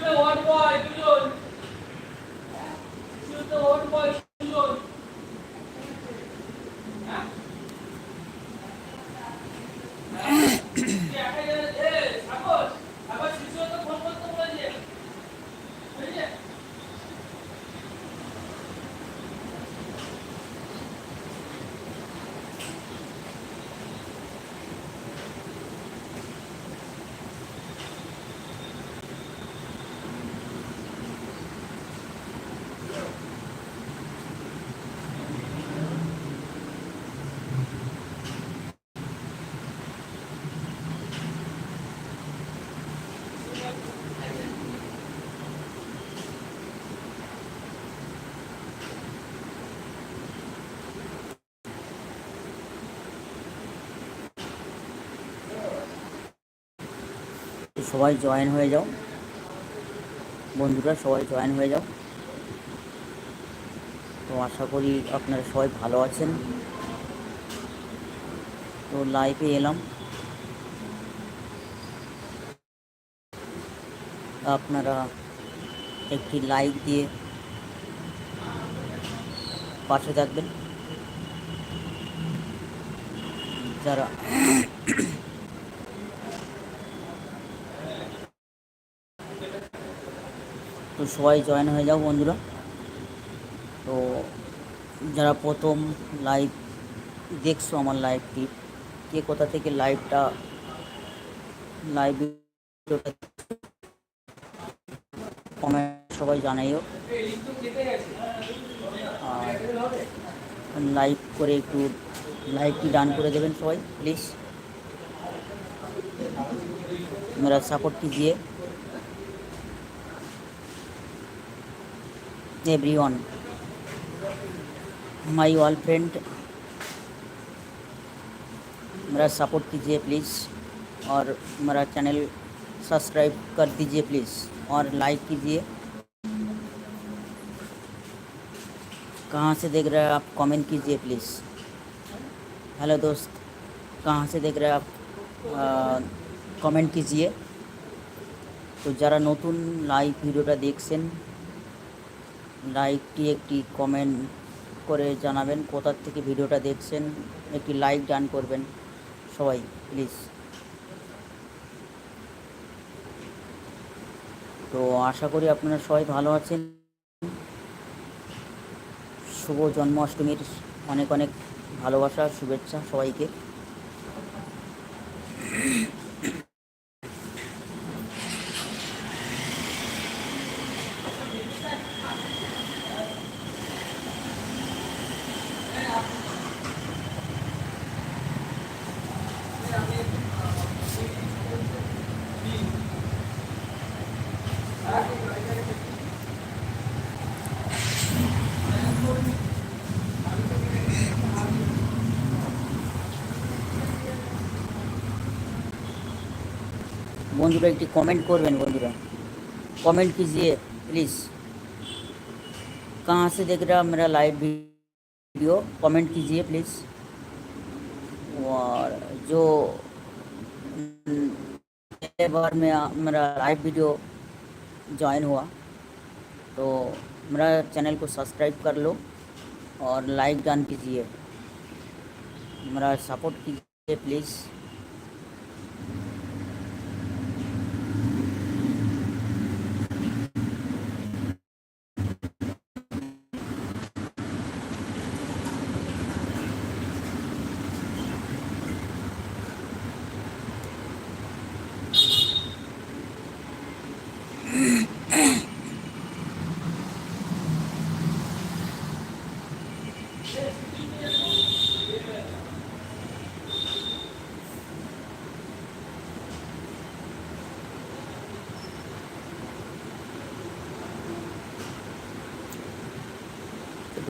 the water boy. সবাই join হয়ে যাও। বন্ধুরা, সবাই জয়েন হয়ে যাও। তো আশা করি আপনারা সবাই ভালো আছেন। তো লাইভে এলাম। আপনারা একটি লাইক দিয়ে পাশে থাকবেন। যারা তো সবাই জয়েন হয়ে যাও বন্ধুরা। তো যারা প্রথম লাইভ দেখছ আমার লাইভটি, কে কোথা থেকে লাইভটা, লাইভ কমেন্ট সবাই জানাইও আর লাইভ করে একটু লাইভটি ডান করে দেবেন সবাই প্লিজ मेरा सपोर्ट कीजिए एवरीवन माय ऑल फ्रेंड मेरा सपोर्ट कीजिए प्लीज़ और मेरा चैनल सब्सक्राइब कर दीजिए प्लीज़ और लाइक कीजिए कहाँ से देख रहे हैं आप कमेंट कीजिए प्लीज़ हेलो दोस्त कहाँ से देख रहे हैं आप कमेंट कीजिए তো যারা নতুন লাইভ ভিডিওটা দেখছেন লাইকটি একটি কমেন্ট করে জানাবেন কোথার থেকে ভিডিওটা দেখছেন একটি লাইক ডান করবেন সবাই প্লিজ তো আশা করি আপনারা সবাই ভালো আছেন। শুভ জন্মাষ্টমীর অনেক অনেক ভালোবাসা শুভেচ্ছা সবাইকে। बंधुरा एक कमेंट करबें बंधुरा कमेंट कीजिए प्लीज़ कहाँ से देख रहा मेरा लाइव वीडियो कमेंट कीजिए प्लीज़ और जो बार में मेरा लाइव वीडियो ज्वाइन हुआ तो मेरा चैनल को सब्सक्राइब कर लो और लाइक डन कीजिए मेरा सपोर्ट कीजिए प्लीज़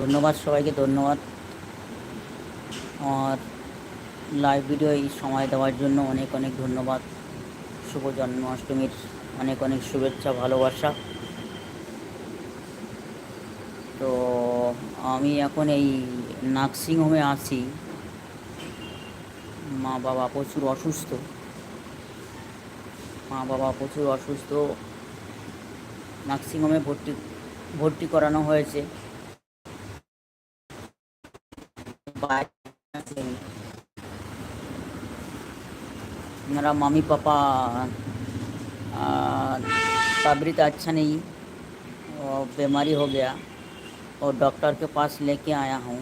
ধন্যবাদ, সবাইকে ধন্যবাদ। আর লাইভ ভিডিও এই সময় দেওয়ার জন্য অনেক অনেক ধন্যবাদ। শুভ জন্মাষ্টমীর অনেক অনেক শুভেচ্ছা, ভালোবাসা তো আমি এখন এই নার্সিংহোমে আছি মা বাবা প্রচুর অসুস্থ মা বাবা প্রচুর অসুস্থ নার্সিংহোমে ভর্তি ভর্তি করানো হয়েছে বাইরে আছে। मेरा मम्मी पापा आ, तबीयत अच्छा नहीं और बीमारी हो गया और डॉक्टर के पास लेके आया हूँ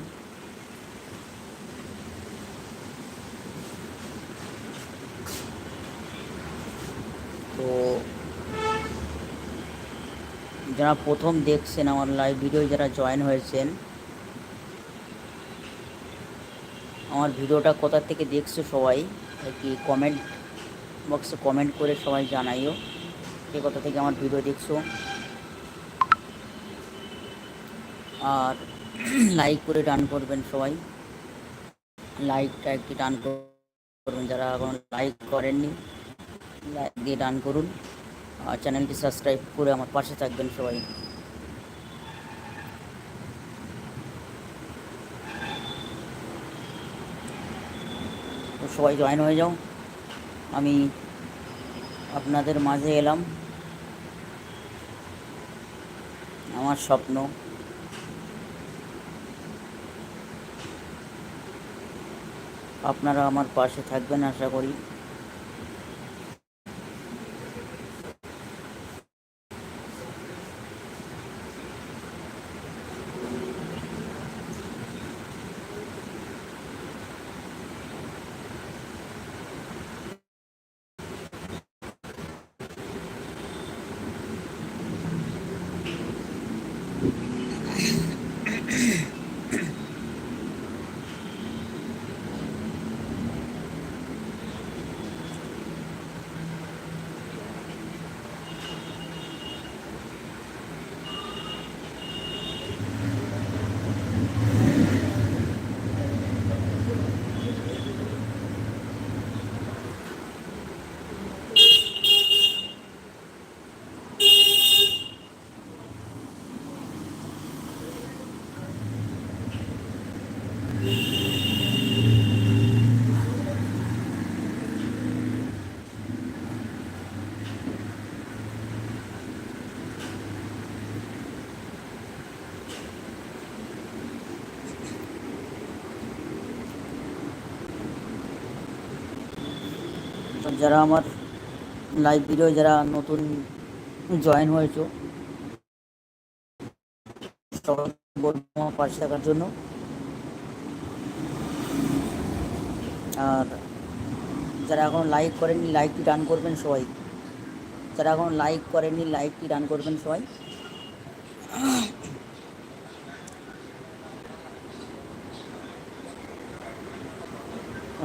তো যারা প্রথম দেখছেন আমার লাইভ ভিডিও যারা জয়েন হয়েছেন আমার ভিডিওটা কোথা থেকে দেখছো সবাই আর কি কমেন্ট বক্সে কমেন্ট করে সবাই জানাইও কে কোথা থেকে আমার ভিডিও দেখছো আর লাইক করে ডান করবেন সবাই। লাইকটা একটি ডান করবেন, যারা এখন লাইক করেননি লাইক দিয়ে ডান করুন। আর চ্যানেলটি সাবস্ক্রাইব করে আমার পাশে থাকবেন সবাই। সবাই জয়েন হয়ে যাও। আমি আপনাদের মাঝে এলাম। আমার স্বপ্ন। আপনারা আমার পাশে থাকবেন আশা করি। যারা আমার লাইভ ভিডিও যারা নতুন জয়েন হয়েছো বলব পাশে থাকার জন্য। আর যারা এখন লাইক করেননি লাইকটি ডান করবেন সবাই। যারা এখন লাইক করেননি লাইকটি ডান করবেন সবাই।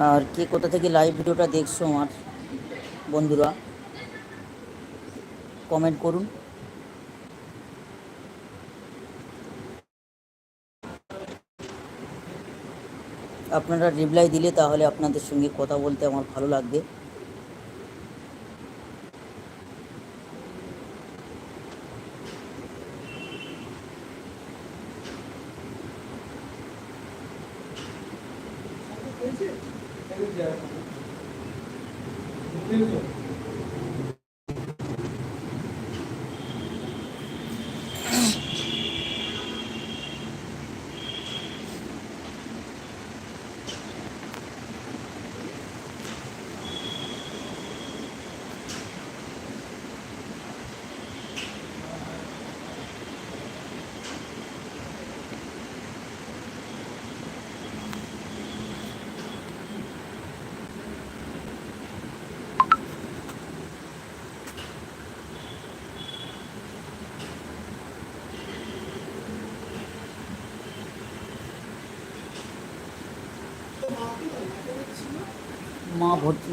আর কে কোথা থেকে লাইভ ভিডিওটা দেখছ আমার? বন্ধুরা কমেন্ট করুন। আপনারা রিপ্লাই দিলে তাহলে আপনাদের সঙ্গে কথা বলতে আমার ভালো লাগবে।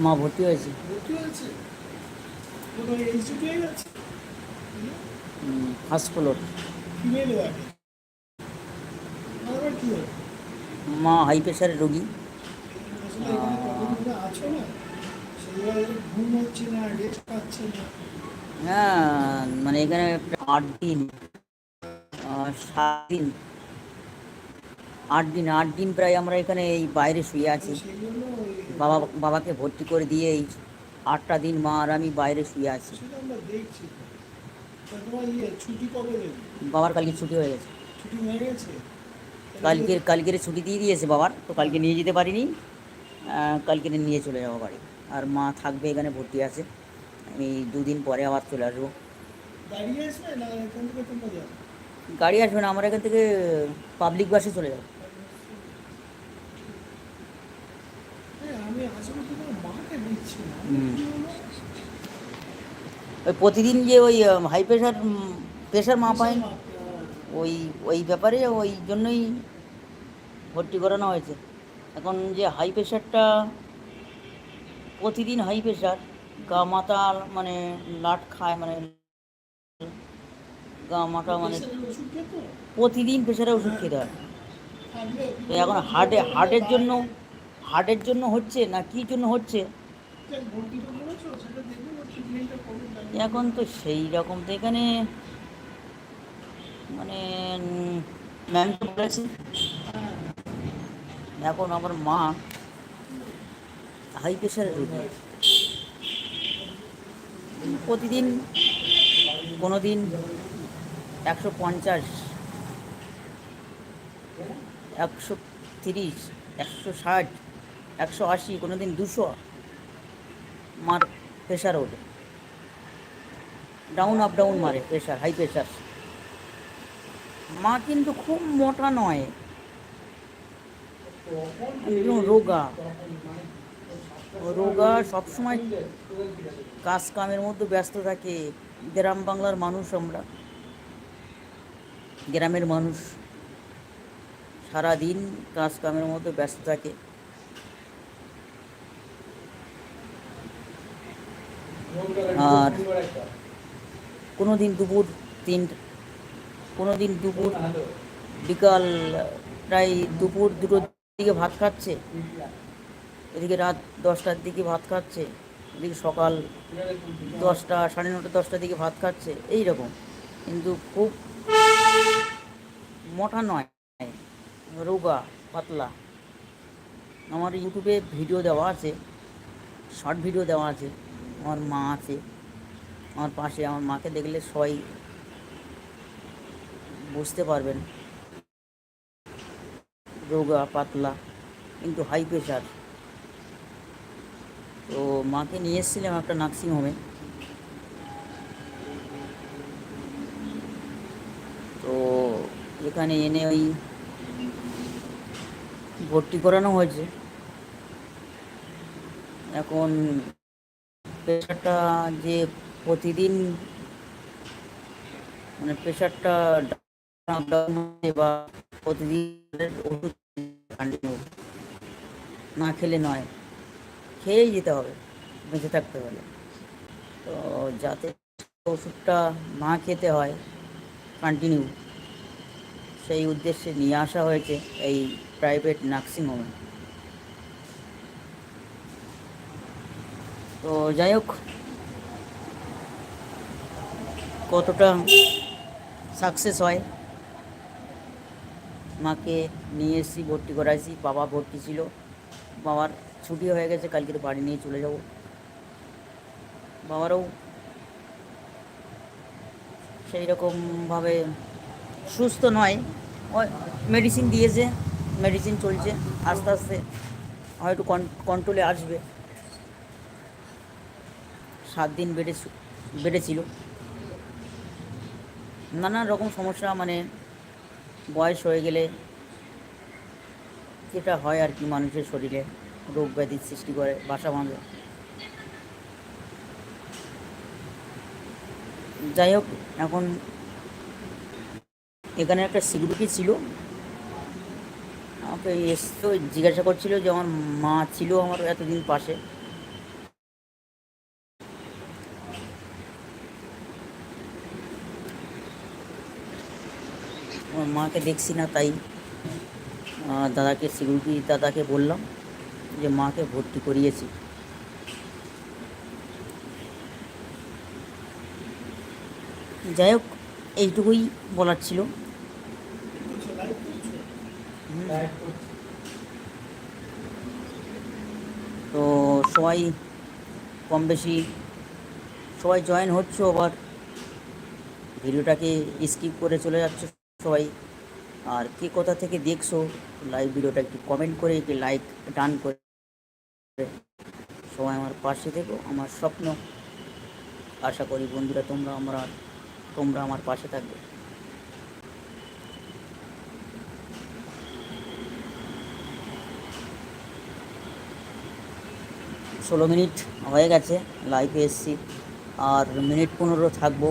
মা ভর্তি হয়েছে। হয়ে ফার্স্ট ফ্লোর মা হাই প্রেশারের রোগী। হ্যাঁ মানে এখানে আট দিন সাত দিন। আট দিন আট দিন প্রায় আমরা এখানে এই বাইরে শুয়ে আছি। বাবা বাবাকে ভর্তি করে দিয়ে এই আটটা দিন মা আর আমি বাইরে শুয়ে আছি। বাবার কালকে ছুটি হয়ে গেছে। কালকে কালকের ছুটি দিয়ে দিয়েছে বাবার তো কালকে নিয়ে যেতে পারিনি। কালকে নিয়ে চলে যাব বাড়ি। আর মা থাকবে এখানে ভর্তি আছে। আমি দুদিন পরে আবার চলে আসব। গাড়ি আসবে না আমরা এখান থেকে পাবলিক বাসে চলে যাব হ্যাঁ আমি আসলে তোমার মাকে দিচ্ছি না হুম। কি হলো? ওই প্রতিদিন যে ওই হাই প্রেশার প্রেশার মাপায়, ওই ওই ব্যাপারে ওই জন্যই ভর্তি করানো হয়েছে এখন যে হাই প্রেশারটা প্রতিদিন হাই প্রেশার গা মাথা মানে লাট খায় মানে গা মাথা মানে? প্রতিদিন প্রেশারে ওষুধ খেতে হয় এখন হার্টে হার্টের জন্য হার্টের জন্য হচ্ছে না কী জন্য হচ্ছে এখন তো সেই রকম তো এখানে মানে ম্যাম তো বলেছে। এখন আমার মা হাই প্রেশারের রোগী। প্রতিদিন কোনো দিন একশো পঞ্চাশ, একশো তিরিশ, একশো ষাট, একশো আশি কোনো দিন দুশো। মার প্রেশার ওঠে ডাউন আপ ডাউন মারে প্রেশার হাই প্রেশার মা কিন্তু খুব মোটা নয়। একদম রোগা। রোগা সবসময় কাজ কামের মধ্যে ব্যস্ত থাকে। গ্রাম বাংলার মানুষ আমরা। গ্রামের মানুষ সারাদিন কাজ কামের মধ্যে ব্যস্ত থাকে। আর কোনো দিন দুপুর তিন কোনো দিন দুপুর বিকাল প্রায় দুপুর দুটোর দিকে ভাত খাচ্ছে, এদিকে রাত দশটার দিকে ভাত খাচ্ছে, এদিকে সকাল দশটা, সাড়ে নটা, দশটার দিকে ভাত খাচ্ছে, এই রকম। কিন্তু খুব মোটা নয়, রোগা, পাতলা। আমার ইউটিউবে ভিডিও দেওয়া আছে, শর্ট ভিডিও দেওয়া আছে। আমার মা আছে। আমার পাশে আমার মাকে দেখলে সবাই বুঝতে পারবেন। রোগা, পাতলা, কিন্তু হাই প্রেশার তো মাকে নিয়ে এসেছিলাম একটা নার্সিং হোমে তো এখানে এনে ওই ভর্তি করানো হয়েছে। এখন প্রেশারটা যে প্রতিদিন মানে প্রেশারটা বা প্রতিদিন ওষুধ না খেলে নয়, খেয়েই যেতে হবে, বেঁচে থাকতে হলে। তো যাতে ওষুধটা না খেতে হয় কন্টিনিউ সেই উদ্দেশ্যে নিয়ে আসা হয়েছে এই প্রাইভেট নার্সিংহোমে তো যাই হোক, কতটা সাকসেস হয়? মাকে নিয়ে এসেছি, ভর্তি করাইছি, বাবা ভর্তি ছিল, বাবার ছুটি হয়ে গেছে, কালকে তো বাড়ি নিয়ে চলে যাব। বাবারও সেই রকমভাবে সুস্থ নয় মেডিসিন দিয়েছে মেডিসিন চলছে, আস্তে আস্তে হয়তো কন্ট্রোলে আসবে। সাত দিন বেড়ে বেড়েছিল। নানান রকম সমস্যা মানে বয়স হয়ে গেলে যেটা হয় আর কি মানুষের শরীরে, রোগ ব্যাধির সৃষ্টি করে, বাসা বাঁধে যাই হোক, এখন এখানে একটা সিকিউরিটি ছিল। আমাকে এসতো জিজ্ঞাসা করছিল যে আমার মা ছিল আমার এতদিন পাশে আমার মাকে দেখছি না, তাই দাদাকে সিকিউরিটি, দাদাকে বললাম যে মাকে ভর্তি করিয়েছি যাই হোক, এইটুকুই বলার ছিল? তো সবাই কম বেশি, সবাই জয়েন হচ্ছে, আবার ভিডিওটাকে স্কিপ করে চলে যাচ্ছ সবাই। আর কে কোথা থেকে দেখছ লাইভ ভিডিওটা একটু কমেন্ট করে, একটু লাইক ডান করে। সবাই আমার পাশে থেকো, আমার স্বপ্ন। আশা করি বন্ধুরা, তোমরা আমরা, তোমরা আমার পাশে থাকবে। ষোলো মিনিট হয়ে গেছে লাইভে এসছি। আর মিনিট পনেরো থাকব।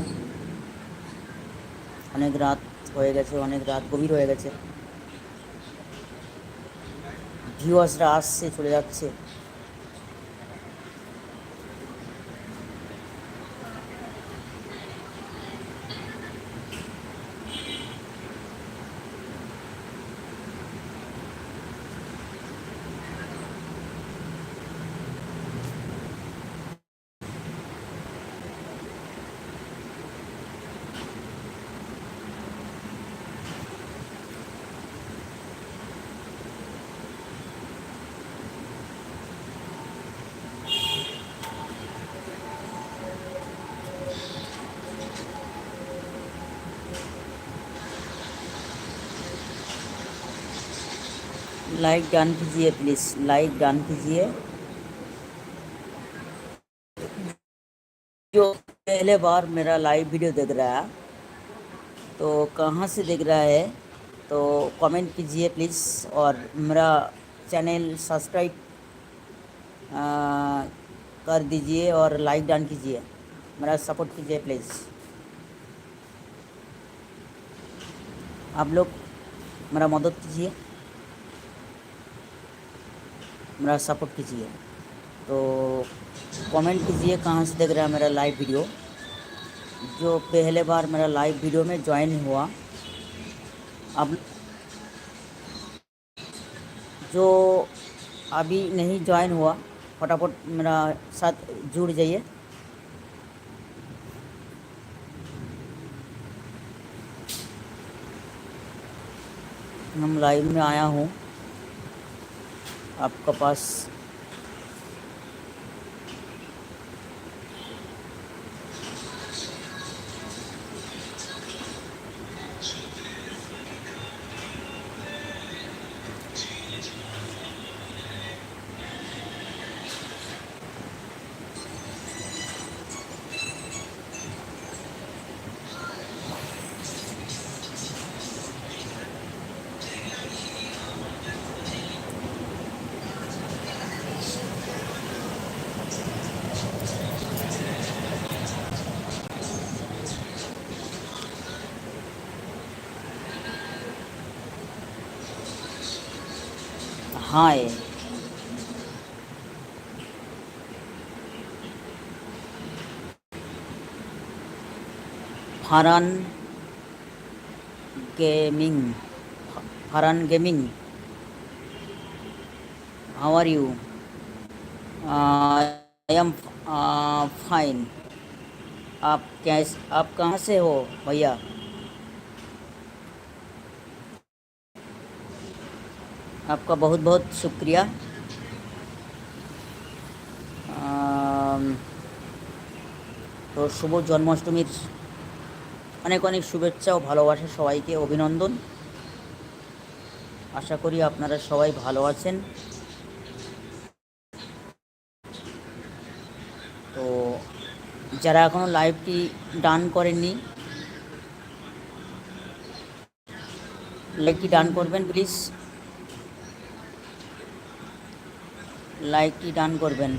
অনেক রাত হয়ে গেছে অনেক রাত গভীর হয়ে গেছে। ভিউয়ার্সরা আসছে চলে যাচ্ছে। लाइक डन कीजिए, प्लीज़, लाइक डन कीजिए। जो पहले बार मेरा लाइव वीडियो देख रहा है तो कहाँ से देख रहा है तो कमेंट कीजिए प्लीज़, और मेरा चैनल सब्सक्राइब कर दीजिए और लाइक डन कीजिए। मेरा सपोर्ट कीजिए प्लीज़। आप लोग मेरा मदद कीजिए। मेरा सपोर्ट कीजिए। तो कमेंट कीजिए कहाँ से देख रहा है मेरा लाइव वीडियो जो पहले बार मेरा लाइव वीडियो में ज्वाइन हुआ, अब जो अभी नहीं ज्वाइन हुआ, फटाफट मेरा साथ जुड़ जाइए। हम लाइव में आया हूँ। up kapas hi. Ferran gaming Ferran gaming. How are you I am fine आप कैस, आप कहाँ से हो, भैया? आपका बहुत बहुत शुक्रिया আম, তো শুভ জন্মাষ্টমীর অনেক অনেক শুভেচ্ছা ও ভালোবাসা সবাইকে অভিনন্দন আশা করি আপনারা সবাই ভালো আছেন তো যারা এখনও লাইভটি ডান করেননি লাইকটি ডান করবেন প্লিজ লাইকটি ডান করবেন।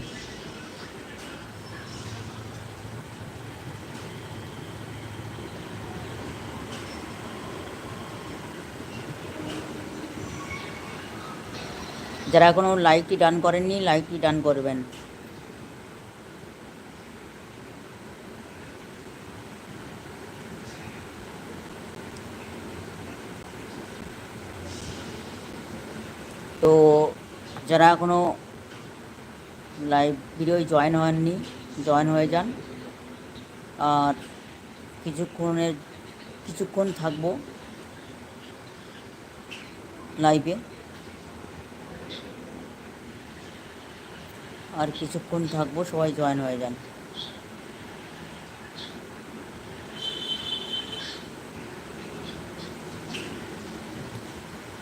যারা এখনও লাইকটি ডান করেননি লাইকটি ডান করবেন। তো যারা এখনও লাইভ ভিডিও জয়েন হননি জয়েন হয়ে যান। আর কিছুক্ষণের, কিছুক্ষণ থাকব লাইভে আর কিছুক্ষণ থাকব, সবাই জয়েন হয়ে যান।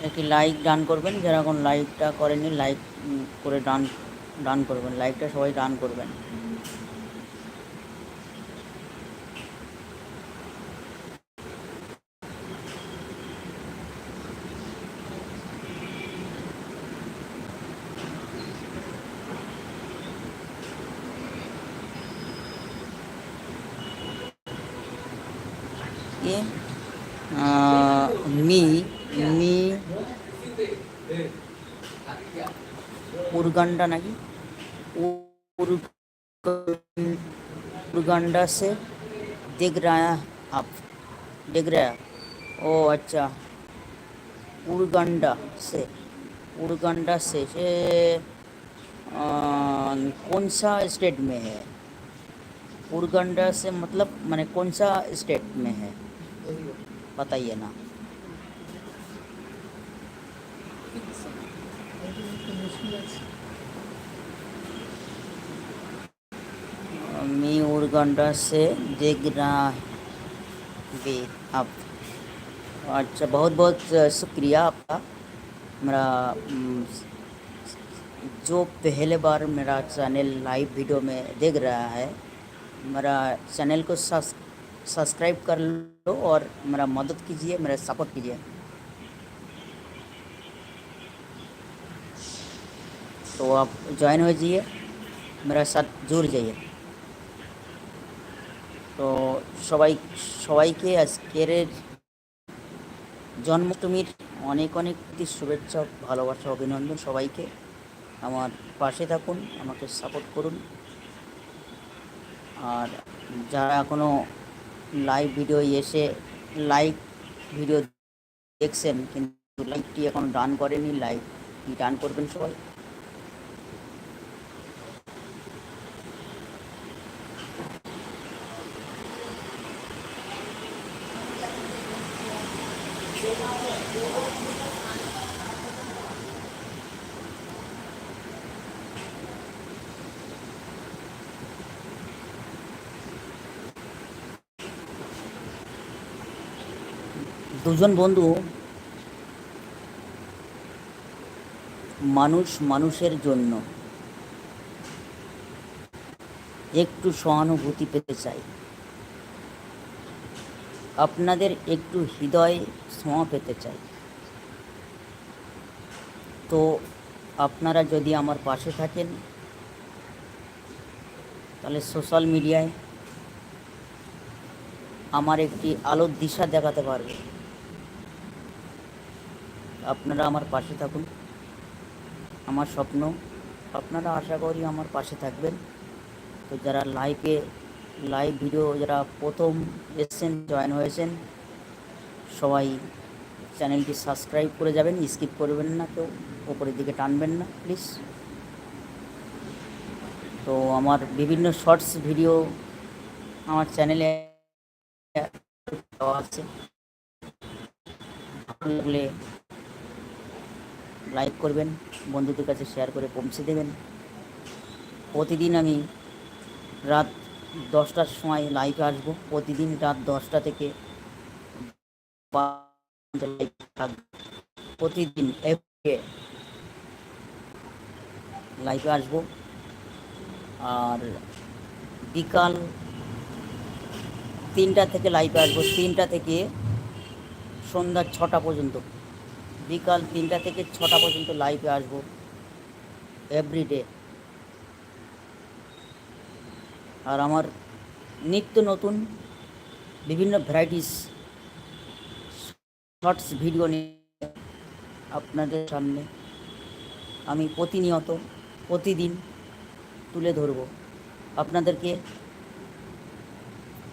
একটি লাইক ডান করবেন, যারা এখন লাইকটা করেনি লাইক করে ডান ডান করবেন লাইকটা সবাই ডান করবেন। ये उर्गंडा उर- उर्गंडा से दिख रहा है आप दिख रहा है। ओ अच्छा। उर्गंडा से उर्गंडा से अ, कौन सा स्टेट में है? उर्गंडा से मतलब मैंने कौन सा स्टेट में है? बताइए ना। मी उर्गंडा से देख रहा भी आप अच्छा बहुत बहुत शुक्रिया आपका। मेरा जो पहले बार मेरा चैनल लाइव वीडियो में देख रहा है, मेरा चैनल को सब्सक्राइब कर लो और मेरा मदद कीजिए, मेरा सपोर्ट कीजिए। तो आप ज्वाइन हो जाइए, मेरा साथ जुड़ जाइए। তো সবাই, সবাইকে আজকের জন্মাষ্টমীর অনেক অনেক শুভেচ্ছা, ভালোবাসা, অভিনন্দন সবাইকে। আমার পাশে থাকুন, আমাকে সাপোর্ট করুন। আর যারা এখনও লাইভ ভিডিও এসে লাইভ ভিডিও দেখছেন, কিন্তু লাইভটি এখন ডান করেনি লাইভটি ডান করবেন সবাই। দুজন বন্ধু মানুষ মানুষের জন্য একটু সহানুভূতি পেতে চাই আপনাদের একটু হৃদয়ে ছোঁয়া পেতে চাই। তো আপনারা যদি আমার পাশে থাকেন, তাহলে সোশ্যাল মিডিয়ায় আমার একটি আলোর দিশা দেখাতে পারবে। আপনারা আমার পাশে থাকুন। আমার স্বপ্ন, আপনারা আশা করি আমার পাশে থাকবেন। তো যারা লাইভে লাইভ ভিডিও যারা প্রথম এসছেন জয়েন হয়েছেন, সবাই চ্যানেলটি সাবস্ক্রাইব করে যাবেন স্কিপ করবেন না কেউ ওপরের দিকে টানবেন না প্লিজ তো আমার বিভিন্ন শর্টস ভিডিও আমার চ্যানেলে দেওয়া আছে। ভালো লাগলে লাইক করবেন, বন্ধুদের কাছে শেয়ার করে পৌঁছে দেবেন। প্রতিদিন আমি রাত দশটার সময় লাইভে আসব। প্রতিদিন রাত দশটা থেকে প্রতিদিন লাইভে আসব। আর বিকাল তিনটা থেকে লাইভে আসব। তিনটা থেকে সন্ধ্যা ছটা পর্যন্ত। বিকাল তিনটা থেকে ছটা পর্যন্ত লাইভে আসব। এভরিডে আর আমার নিত্য নতুন বিভিন্ন ভ্যারাইটিস শর্টস ভিডিও নিয়ে আপনাদের সামনে আমি প্রতিনিয়ত, প্রতিদিন তুলে ধরব। আপনাদেরকে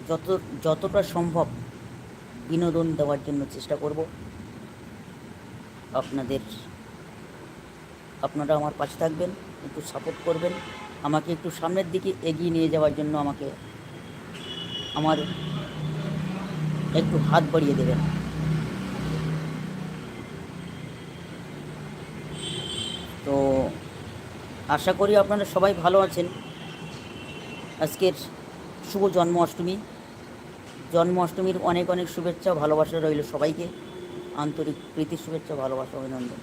যত, যতটা সম্ভব বিনোদন দেওয়ার জন্য চেষ্টা করব। আপনাদের, আপনারা আমার পাশে থাকবেন, একটু সাপোর্ট করবেন। আমাকে একটু সামনের দিকে এগিয়ে নিয়ে যাওয়ার জন্য আমাকে আমার একটু হাত বাড়িয়ে দেবেন। তো আশা করি আপনারা সবাই ভালো আছেন। আজকের শুভ জন্মাষ্টমী। জন্মাষ্টমীর অনেক অনেক শুভেচ্ছা ভালোবাসা রইল সবাইকে। আন্তরিক প্রীতি, শুভেচ্ছা, ভালোবাসা, অভিনন্দন।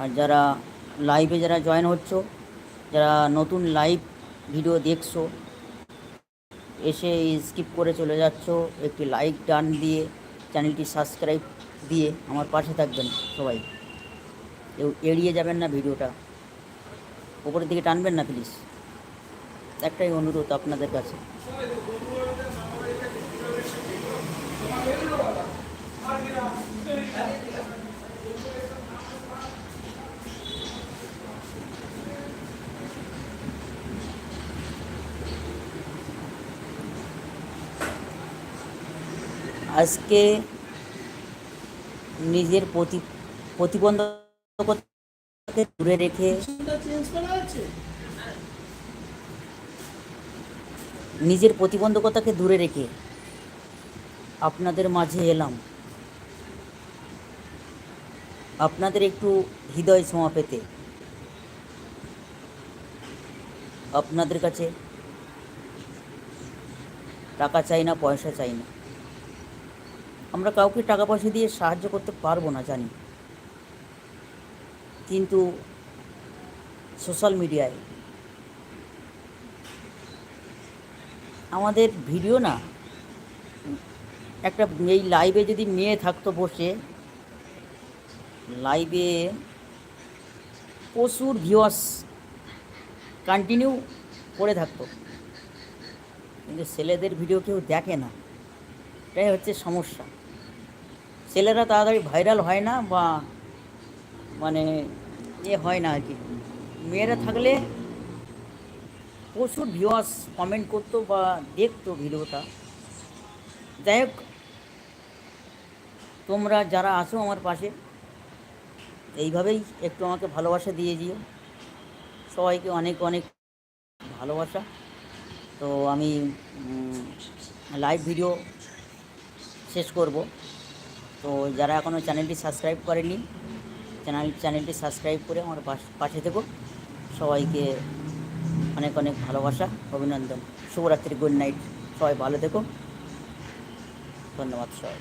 আর যারা লাইভে যারা জয়েন হচ্ছ যারা নতুন লাইভ ভিডিও দেখছ, এসে স্কিপ করে চলে যাচ্ছ, একটি লাইক ডান দিয়ে চ্যানেলটি সাবস্ক্রাইব দিয়ে আমার পাশে থাকবেন সবাই। কেউ এড়িয়ে যাবেন না ভিডিওটা উপরের দিকে টানবেন না প্লিজ একটাই অনুরোধ আপনাদের কাছে। আজকে নিজের প্রতি, প্রতিবন্ধকতাকে দূরে রেখে নিজের প্রতিবন্ধকতাকে দূরে রেখে আপনাদের মাঝে এলাম। আপনাদের একটু হৃদয় ছোঁয়া পেতে। আপনাদের কাছে টাকা চাই না, পয়সা চাই না। আমরা কাউকে টাকা পয়সা দিয়ে সাহায্য করতে পারব না জানি। কিন্তু সোশ্যাল মিডিয়ায় আমাদের ভিডিও না, একটা এই লাইভে যদি মেয়ে থাকতো বসে, লাইভে প্রচুর ভিউয়ার্স কন্টিনিউ করে থাকতো। কিন্তু ছেলেদের ভিডিও কেউ দেখে না। এটাই হচ্ছে সমস্যা। ছেলেরা তাড়াতাড়ি ভাইরাল হয় না বা মানে এ হয় না আর কি মেয়েরা থাকলে প্রচুর ভিউয়ার্স কমেন্ট করতো বা দেখতো ভিডিওটা। যাই হোক, তোমরা যারা আছো আমার পাশে, এইভাবেই একটু আমাকে ভালোবাসা দিয়ে দিও। সবাইকে অনেক অনেক ভালোবাসা। তো আমি লাইভ ভিডিও শেষ করব। তো যারা এখনও চ্যানেলটি সাবস্ক্রাইব করেনি, চ্যানেল, চ্যানেলটি সাবস্ক্রাইব করে আমার পাঠিয়ে দেবো সবাইকে অনেক অনেক ভালোবাসা, অভিনন্দন। শুভরাত্রি, গুড নাইট। সবাই ভালো থেকো। ধন্যবাদ সবাই